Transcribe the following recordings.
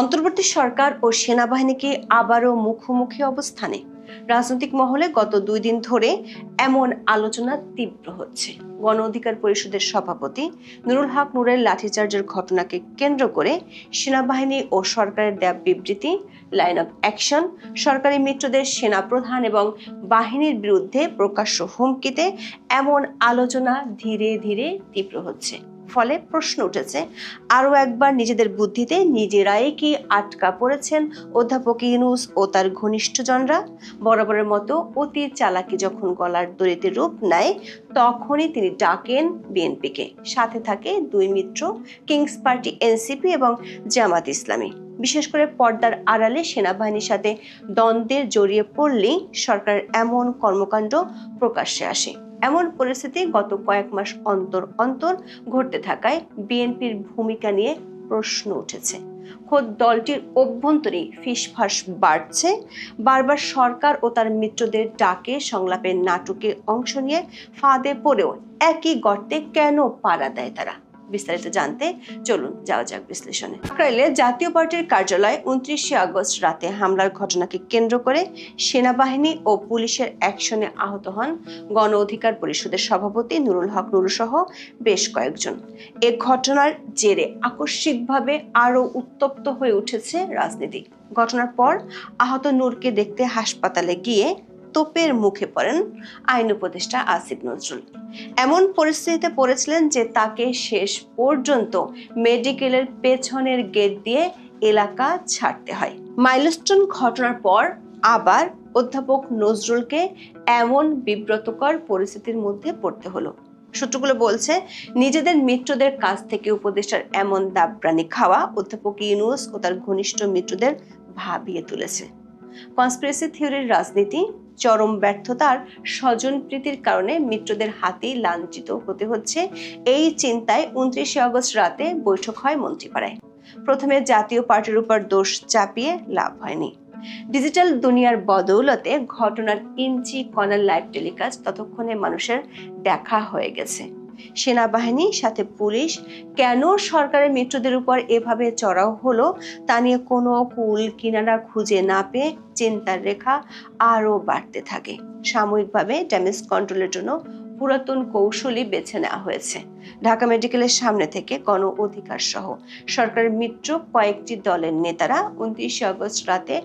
অন্তর্বর্তী সরকার ও সেনাবাহিনীকে আবারও মুখোমুখি অবস্থানে। রাজনৈতিক মহলে গত দুই দিন ধরে এমন আলোচনা তীব্র হচ্ছে। গণ অধিকার পরিষদের সভাপতি নুরুল হক নুরের লাঠিচার্জের ঘটনাকে কেন্দ্র করে সেনাবাহিনী ও সরকারের দেয়া বিবৃতি লাইন অফ অ্যাকশন সরকারি মিত্রদের সেনাপ্রধান এবং বাহিনীর বিরুদ্ধে প্রকাশ্য হুমকিতে এমন আলোচনা ধীরে ধীরে তীব্র হচ্ছে। ফলে প্রশ্ন উঠেছে, আরও একবার নিজেদের বুদ্ধিতে নিজেরাই কি আটকা পড়েছেন অধ্যাপক ইউনুস ও তার ঘনিষ্ঠজনরা। বরাবরের মতো অতি চালাকি যখন গলার দড়িতে রূপ নেয়, তখনই তিনি ডাকেন বিএনপিকে। সাথে থাকে দুই মিত্র, কিংস পার্টি এনসিপি এবং জামাত ইসলামী। বিশেষ করে পর্দার আড়ালে সেনাবাহিনীর সাথে দ্বন্দ্বের জড়িয়ে পড়লেই সরকারের এমন কর্মকাণ্ড প্রকাশ্যে আসে। এমন পরিস্থিতি গত কয়েক মাস অন্তর অন্তর ঘটতে থাকায় বিএনপির ভূমিকা নিয়ে প্রশ্ন উঠেছে। খোদ দলটির অভ্যন্তরে ফিসফাস বাড়ছে। বারবার সরকার ও তার মিত্রদের ডাকে সংলাপের নাটকে অংশ নিয়ে ফাঁদে পড়েও একই গর্তে কেন পাড়া দেয় তারা? বিস্তারিত জানতে চলুন, যাওয়া যাক বিশ্লেষণে। কাকরাইলে জাতীয় পার্টির কার্যালয়ে উনত্রিশে আগস্ট রাতে হামলার ঘটনাকে কেন্দ্র করে সেনাবাহিনী ও পুলিশের অ্যাকশনে আহত হন গণ অধিকার পরিষদের সভাপতি নুরুল হক নুরুসহ বেশ কয়েকজন। এ ঘটনার জেরে আকস্মিকভাবে আরও উত্তপ্ত হয়ে উঠেছে রাজনীতি। ঘটনার পর আহত নূরকে দেখতে হাসপাতালে গিয়ে তোপের মুখে পড়েন আইন উপদেষ্টা আসিফ নজরুল। এমন পরিস্থিতিতে পড়েছিলেন যে তাকে শেষ পর্যন্ত মেডিকেলের পেছনের গেট দিয়ে এলাকা ছাড়তে হয়। মাইলস্টোন ঘটনার পর আবার অধ্যাপক নজরুলকে এমন বিব্রতকর পরিস্থিতির মধ্যে পড়তে হলো। সূত্রগুলো বলছে, নিজেদের মিত্রদের কাছ থেকে উপদেষ্টার এমন দাবরানি খাওয়া অধ্যাপক ইউনুস ও তার ঘনিষ্ঠ মিত্রদের ভাবিয়ে তুলেছে। কনস্পিরেসি থিওরির রাজনীতি চরম ব্যর্থতার স্বজন প্রীতির কারণে মিত্রদের হাতেই লাঞ্ছিত হতে হচ্ছে। এই চিন্তায় উনত্রিশে আগস্ট রাতে বৈঠক হয় মন্ত্রীপাড়ায়। প্রথমে জাতীয় পার্টির উপর দোষ চাপিয়ে লাভ হয়নি। ডিজিটাল দুনিয়ার বদৌলতে ঘটনার ইঞ্চি কনার লাইভ টেলিকাস্ট ততক্ষণে মানুষের দেখা হয়ে গেছে। সেনাবাহিনী, সাথে পুলিশ, কেন সরকারের মিত্রদের উপর এভাবে চড়াও হলো তা নিয়ে কোনো কুল কিনারা খুঁজে না পেয়ে চিন্তার রেখা আরও বাড়তে থাকে। সাময়িকভাবে ড্যামেজ কন্ট্রোলের জন্য পুরাতন কৌশলই বেছে নেওয়া হয়েছে। ঢাকা মেডিকেলের সামনে থেকে গণ অধিকার সহ সরকারের মিত্র কয়েকটি দলের নেতারা উনত্রিশে আগস্ট রাতে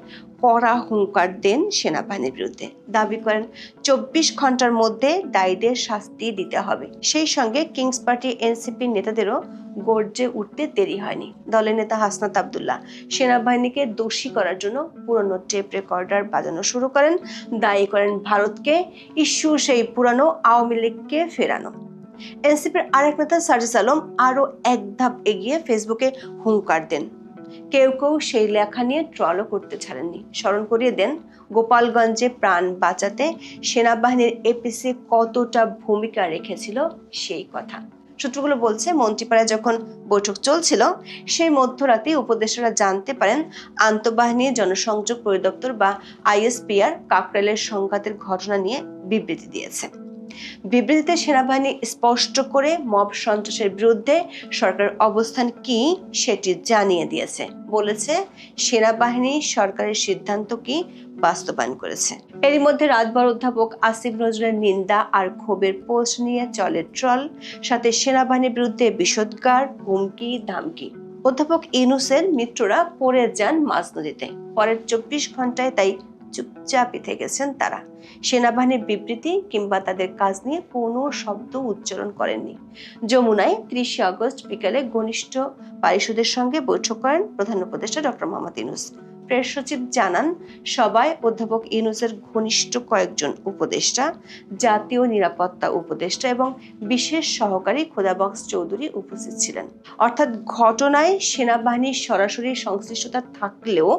কড়া হুঙ্কার দেন সেনাবাহিনীর বিরুদ্ধে। দাবি করেন, চব্বিশ ঘণ্টার মধ্যে দায়ীদের শাস্তি দিতে হবে। সেই সঙ্গে কিংস পার্টি এনসিপি নেতাদেরও গর্জে উঠতে দেরি হয়নি। দলের নেতা হাসনাত আবদুল্লাহ সেনাবাহিনীকে দোষী করার জন্য পুরনো টেপ রেকর্ডার বাজানো শুরু করেন। দায়ী করেন ভারতকে, ইস্যু সেই পুরানো আওয়ামী লীগকে ফেরানো। এনসিপির আরেক নেতা সার্জিস আলম আরও এক ধাপ এগিয়ে ফেসবুকে হুঙ্কার দেন। কেউ কেউ সেই লেখা নিয়ে ট্রলও করতে ছাড়েননি। স্মরণ করিয়ে দেন, গোপালগঞ্জে প্রাণ বাঁচাতে সেনাবাহিনীর এপিসি কতটা ভূমিকা রেখেছিল সেই কথা। সূত্রগুলো বলছে, মন্ত্রীপাড়ায় যখন বৈঠক চলছিল, সেই মধ্যরাতে উপদেষ্টারা জানতে পারেন, আন্তঃবাহিনী, জনসংযোগ পরিদপ্তর বা আইএসপিআর কাকরাইলের সংঘাতের ঘটনা নিয়ে বিবৃতি দিয়েছে। বিবৃতিতে সেনাবাহিনী স্পষ্ট করে মব সন্ত্রাসের বিরুদ্ধে সরকারের অবস্থান কি সেটি জানিয়ে দিয়েছে। বলেছে, সেনাবাহিনী সরকারের সিদ্ধান্ত কি বাস্তবায়ন করেছে। এরই মধ্যে রাতভর অধ্যাপক আসিফ নজরুলের নিন্দা আর ক্ষোভের পোস্ট নিয়ে চলে ট্রল, সাথে সেনাবাহিনীর বিরুদ্ধে বিষোদ্গার, হুমকি, ধামকি। অধ্যাপক ইনুসের মিত্ররা পড়ে যান মাঝ নদীতে। পরের চব্বিশ ঘন্টায় তাই চুপচাপই থেকেছেন তারা। সেনাবাহিনীর বিবৃতি কিংবা তাদের কাজ নিয়ে কোনো শব্দ উচ্চারণ করেননি। যমুনায় ত্রিশে আগস্ট বিকেলে ঘনিষ্ঠ পারিষদের সঙ্গে বৈঠক করেন প্রধান উপদেষ্টা ডক্টর মোহাম্মদ ইনুস প্রেস সচিব জানান সবাই অধ্যাপক ইনুসের ঘনিষ্ঠ কয়েকজন উপদেষ্টা, জাতীয় নিরাপত্তা উপদেষ্টা এবং বিশেষ সহকারী খোদাবক্স চৌধুরী উপস্থিত ছিলেন। অর্থাৎ ঘটনায় সেনাবাহিনীর সরাসরি সংশ্লিষ্টতা থাকলেও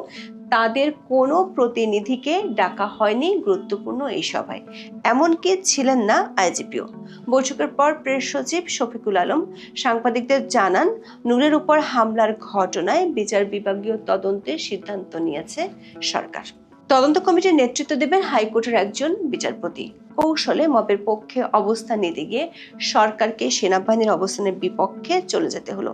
তাদের কোনো প্রতিনিধিকে ডাকা হয়নি গুরুত্বপূর্ণ এই সভায়। এমনকি ছিলেন না আইজিপিও। বৈঠকের পর প্রেস সচিব শফিকুল আলম সাংবাদিকদের জানান, নূরের উপর হামলার ঘটনায় বিচার বিভাগীয় তদন্তের সিদ্ধান্ত নিয়েছে সরকার। তদন্ত কমিটির নেতৃত্ব দেবেন হাইকোর্টের একজন বিচারপতি। কৌশলে মবের পক্ষে অবস্থান নিতে গিয়ে সরকারকে সেনাবাহিনীর অবস্থানের বিপক্ষে চলে যেতে হলো।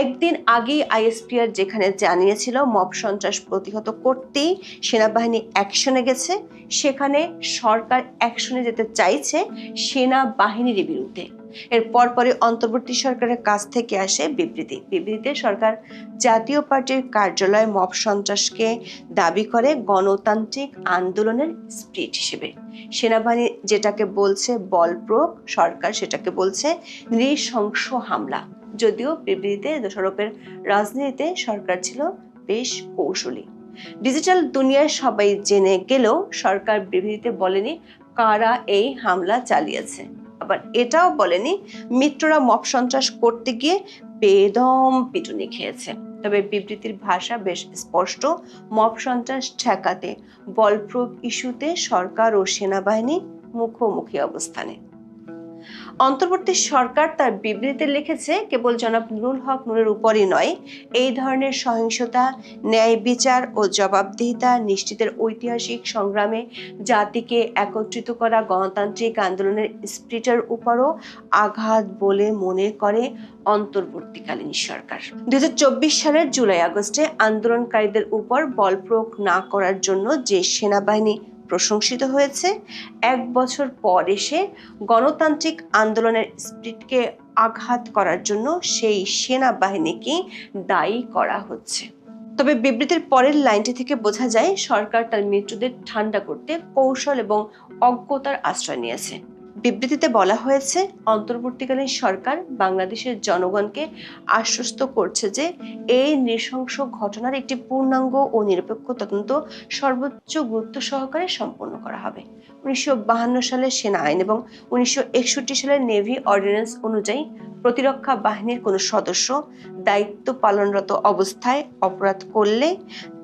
একদিন আগেই আইএসপিআর যেখানে জানিয়েছিল মব সন্ত্রাস প্রতিহত করতেই সেনাবাহিনী অ্যাকশনে গেছে, সেখানে সরকার অ্যাকশনে যেতে চাইছে সেনাবাহিনীর বিরুদ্ধে। এর পরপরই অন্তর্বর্তী সরকারের কাছ থেকে আসে বিবৃতি। বিবৃতিতে সরকার জাতীয় পার্টির কার্যালয়ে মব সন্ত্রাসকে দাবি করে গণতান্ত্রিক আন্দোলনের স্পিরিট হিসেবে। সেনাবাহিনী যেটাকে বলছে বল প্রয়োগ সরকার সেটাকে বলছে নৃশংস হামলা। যদিও বিবৃতিতে দোষারোপের রাজনীতিতে সরকার ছিল বেশ কৌশলী। ডিজিটাল দুনিয়ায় সবাই জেনে গেলেও সরকার বিবৃতিতে বলেনি কারা এই হামলা চালিয়েছে। আবার এটাও বলেনি মিত্ররা মব সন্ত্রাস করতে গিয়ে বেদম পিটুনি খেয়েছে। তবে বিবৃতির ভাষা বেশ স্পষ্ট, মব সন্ত্রাস ঠেকাতে বলপ্রয়োগ ইস্যুতে সরকার ও সেনাবাহিনী মুখোমুখি অবস্থানে। অন্তর্বর্তী সরকার তার বিবৃতিতে লিখেছে, কেবল জনাব নুরুল হক নূরের উপরই নয়, এই ধরনের সহিংসতা, ন্যায় বিচার ও জবাবদিহিতা নিশ্চিতের ঐতিহাসিক সংগ্রামে জাতিকে একত্রিত করা গণতান্ত্রিক আন্দোলনের স্পিরিটের উপরও আঘাত বলে মনে করে অন্তর্বর্তীকালীন সরকার। দুই হাজার চব্বিশ সালের জুলাই আগস্টে আন্দোলনকারীদের উপর বল প্রয়োগ না করার জন্য যে সেনাবাহিনী প্রশংসিত হয়েছে। এক বছর পর এসে গণতান্ত্রিক আন্দোলনের স্পিরিটকে আঘাত করার জন্য সেই সেনাবাহিনীকে দায়ী করা হচ্ছে। তবে বিবৃতির পরের লাইনটি থেকে বোঝা যায়, সরকার তার মৃত্যুদের ঠান্ডা করতে কৌশল এবং অজ্ঞতার আশ্রয় নিয়েছে। বিবৃতিতে বলা হয়েছে, অন্তর্বর্তীকালীন সরকার বাংলাদেশের জনগণকে আশ্বস্ত করছে যে এই নৃশংস ঘটনার একটি পূর্ণাঙ্গ ও নিরপেক্ষ তদন্ত সর্বোচ্চ গুরুত্ব সহকারে সম্পন্ন করা হবে। উনিশশো সালের সেনা আইন এবং উনিশশো সালের নেভি অর্ডিন্যান্স অনুযায়ী প্রতিরক্ষা বাহিনীর কোনো সদস্য দায়িত্ব পালনরত অবস্থায় অপরাধ করলে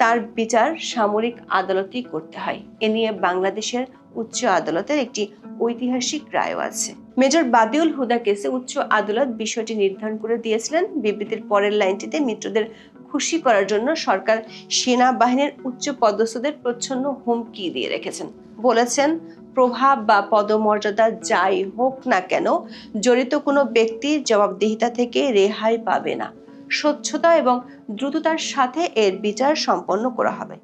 তার বিচার সামরিক আদালতেই করতে হয়। এ নিয়ে বাংলাদেশের উচ্চ আদালতের একটি ঐতিহাসিক রায়ও আছে। মেজর বাদিউল হুদা কেসে উচ্চ আদালত বিষয়টি নির্ধারণ করে দিয়েছিলেন। বিবৃতির পরের লাইনটিতে মিত্রদের খুশি করার জন্য সরকার সেনাবাহিনীর উচ্চ পদস্থদের প্রচ্ছন্ন হুমকি দিয়ে রেখেছেন। বলেছেন, প্রভাব বা পদমর্যাদা যাই হোক না কেন, জড়িত কোনো ব্যক্তির জবাবদিহিতা থেকে রেহাই পাবে না। স্বচ্ছতা এবং দ্রুততার সাথে এর বিচার সম্পন্ন করা হবে।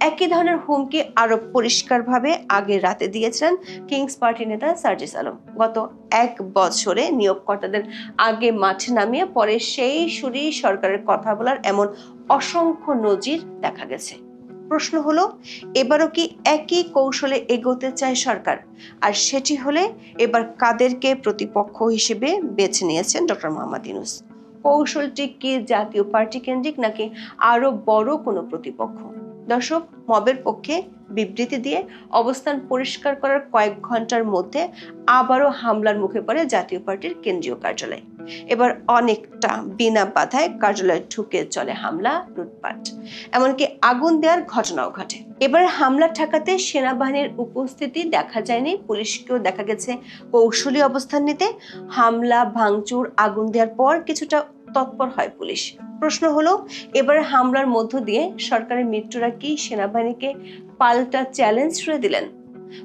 একই ধরনের হুমকি আরও পরিষ্কারভাবে আগে রাতে দিয়েছিলেন কিংস পার্টি নেতা সার্জিস আলম। গত এক বছরে নিয়োগকর্তাদের আগে মাঠে নামিয়ে পরে সেই সুরেই সরকারের কথা বলার এমন অসংখ্য নজির দেখা গেছে। প্রশ্ন হলো, এবারও কি একই কৌশলে এগোতে চায় সরকার? আর সেটি হলে এবার কাদেরকে প্রতিপক্ষ হিসেবে বেছে নিয়েছেন ডক্টর মোহাম্মদ ইউনুস। কৌশলটি কি জাতীয় পার্টি কেন্দ্রিক নাকি আরও বড় কোনো প্রতিপক্ষ? দর্শক মবের পক্ষে বিবৃতি দিয়ে অবস্থান পরিষ্কার করার কয়েক ঘণ্টার মধ্যে আবারও হামলার মুখে পড়ে জাতীয় পার্টির কেন্দ্রীয় কার্যালয়। এবার অনেকটা বিনা বাধায় কার্যালয়ে ঢুকে চলে হামলা, লুটপাট। এমনকি আগুন দেওয়ার ঘটনাও ঘটে। এবার হামলা ঠেকাতে সেনাবাহিনীর উপস্থিতি দেখা যায়নি, পুলিশকেও দেখা গেছে কৌশলী অবস্থান নিতে। হামলা, ভাঙচুর, আগুন দেওয়ার পর কিছুটা তৎপর হয় পুলিশ। প্রশ্ন হলো, এবার হামলার মধ্য দিয়ে সরকারের মিত্ররা কি সেনাবাহিনীকে পাল্টা চ্যালেঞ্জ ছুড়ে দিলেন?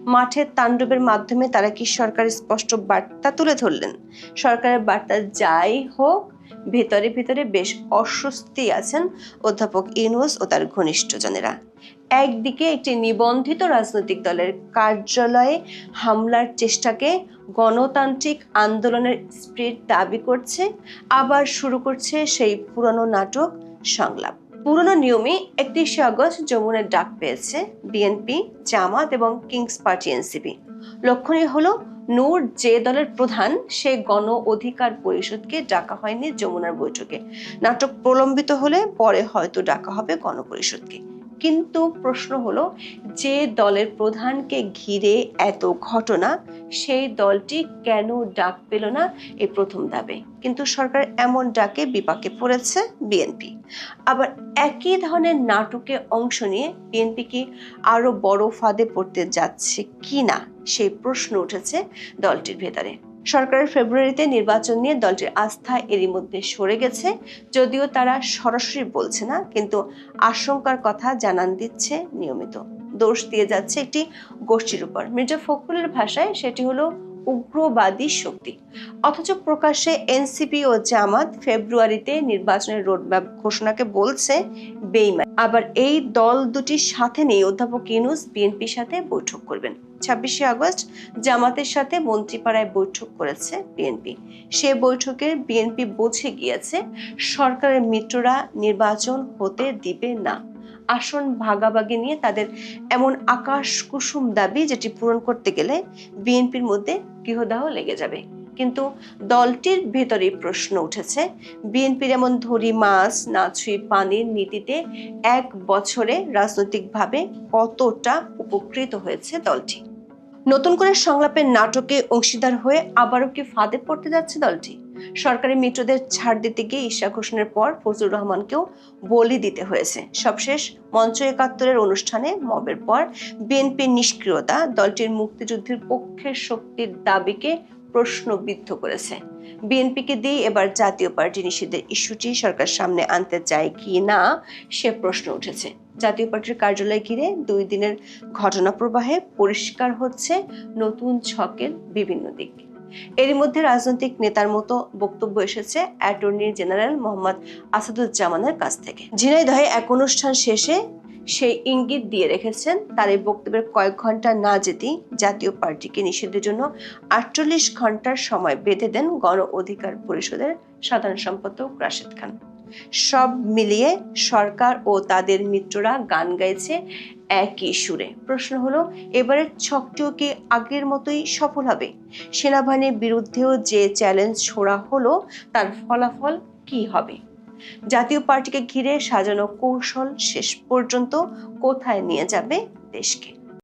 মাঠের তাণ্ডবের মাধ্যমে তারা কি সরকারের স্পষ্ট বার্তা তুলে ধরলেন? সরকারের বার্তা যাই হোক ভেতরে ভেতরে বেশ অস্বস্তি আছেন অধ্যাপক ইউনুস ও তার ঘনিষ্ঠজনেরা। একদিকে একটি নিবন্ধিত রাজনৈতিক দলের কার্যালয়ে হামলার চেষ্টাকে গণতান্ত্রিক আন্দোলনের স্পিরিট দাবি করছে, আবার শুরু করছে সেই পুরনো নাটক সংলাপ। পুরনো নিয়মে একত্রিশে আগস্ট যমুনের ডাক পেয়েছে বিএনপি, জামাত এবং কিংস পার্টি এনসিপি। লক্ষণীয় হলো নূর যে দলের প্রধান, সে গণ অধিকার পরিষদকে ডাকা হয়নি যমুনার বৈঠকে। নাটক প্রলম্বিত হলে পরে হয়তো ডাকা হবে গণপরিষদকে। কিন্তু প্রশ্ন হলো, যে দলের প্রধানকে ঘিরে এত ঘটনা, সেই দলটি কেন ডাক পেল না এই প্রথম দাবে। কিন্তু সরকার এমন ডাকে বিপাকে পড়েছে বিএনপি। আবার একই ধরনের নাটকে অংশ নিয়ে বিএনপি কি আরও বড় ফাঁদে পড়তে যাচ্ছে কি না সেই প্রশ্ন উঠেছে দলটির ভেতরে। সরকারের ফেব্রুয়ারিতে নির্বাচন নিয়ে দলটির আস্থা এরই মধ্যে সরে গেছে, যদিও তারা সরাসরি বলছে না, কিন্তু আশঙ্কার কথা জানান দিচ্ছে নিয়মিত। দোষ দিয়ে যাচ্ছে একটি গোষ্ঠীর উপর। মির্জা ফখরুলের ভাষায় সেটি হলো উগ্রবাদী শক্তি। অথচ প্রকাশ্যে এনসিপি ও জামাত ফেব্রুয়ারিতে নির্বাচনের রোডম্যাপ ঘোষণাকে বলছে বেইমান। আবার এই দল দুটির সাথে নিয়ে অধ্যাপক ইউনুস বিএনপির সাথে বৈঠক করবেন। ছাব্বিশে আগস্ট জামাতের সাথে মন্ত্রীপাড়ায় বৈঠক করেছে বিএনপি। সে বৈঠকে বিএনপি বুঝে গিয়েছে, সরকারের মিত্ররা নির্বাচন হতে দিবে না। আসন ভাগাভাগি নিয়ে তাদের এমন আকাশ কুসুম দাবি যেটি পূরণ করতে গেলে বিএনপির মধ্যে গৃহদাহ লেগে যাবে। কিন্তু দলটির ভেতরে প্রশ্ন উঠেছে, বিএনপির এমন ধরি মাছ না ছুঁই পানির নীতিতে এক বছরে রাজনৈতিকভাবে কতটা উপকৃত হয়েছে দলটি? নতুন করে সংলাপের নাটকে অংশীদার হয়ে আবারও কি ফাঁদে পড়তে যাচ্ছে দলটি? সরকারি মিত্রদের ছাড় দিতে গিয়ে ঈশা ঘোষণের পর ফজলুর রহমানকেও বলি দিতে হয়েছে। সবশেষ, মঞ্চ একাত্তরের অনুষ্ঠানে মবের পর বিএনপির নিষ্ক্রিয়তা দলটির মুক্তিযুদ্ধের পক্ষের শক্তির দাবিকে প্রশ্নবিদ্ধ করেছে। বিএনপিকে দিয়ে এবার জাতীয় পার্টি নিষিদ্ধের ইস্যুটি সরকার সামনে আনতে চায় কি না, সে প্রশ্ন উঠেছে। জাতীয় পার্টির কার্যালয় ঘিরে দুই দিনের ঘটনা প্রবাহে পরিষ্কার হচ্ছে নতুন ছকের বিভিন্ন দিক। এরই মধ্যে রাজনৈতিক নেতার মতো বক্তব্য এসেছে অ্যাটর্নি জেনারেল মোহাম্মদ আসাদুজ্জামানের কাছ থেকে। ঝিনাইদহে এক অনুষ্ঠান শেষে সেই ইঙ্গিত দিয়ে রেখেছেন তার এই বক্তব্যের কয়েক ঘণ্টা না যেতেই জাতীয় পার্টিকে নিষিদ্ধের জন্য আটচল্লিশ ঘণ্টার সময় বেঁধে দেন গণ অধিকার পরিষদের সাধারণ সম্পাদক রাশেদ খান। সব মিলিয়ে সরকার ও তাদের মিত্ররা গান গাইছে একই সুরে। প্রশ্ন হলো, এবারের ছকটিও কি আগের মতোই সফল হবে? সেনাবাহিনীর বিরুদ্ধেও যে চ্যালেঞ্জ ছোড়া হলো, তার ফলাফল কি হবে? জাতীয় পার্টিকে ঘিরে সাজানো কৌশল শেষ পর্যন্ত কোথায় নিয়ে যাবে দেশকে?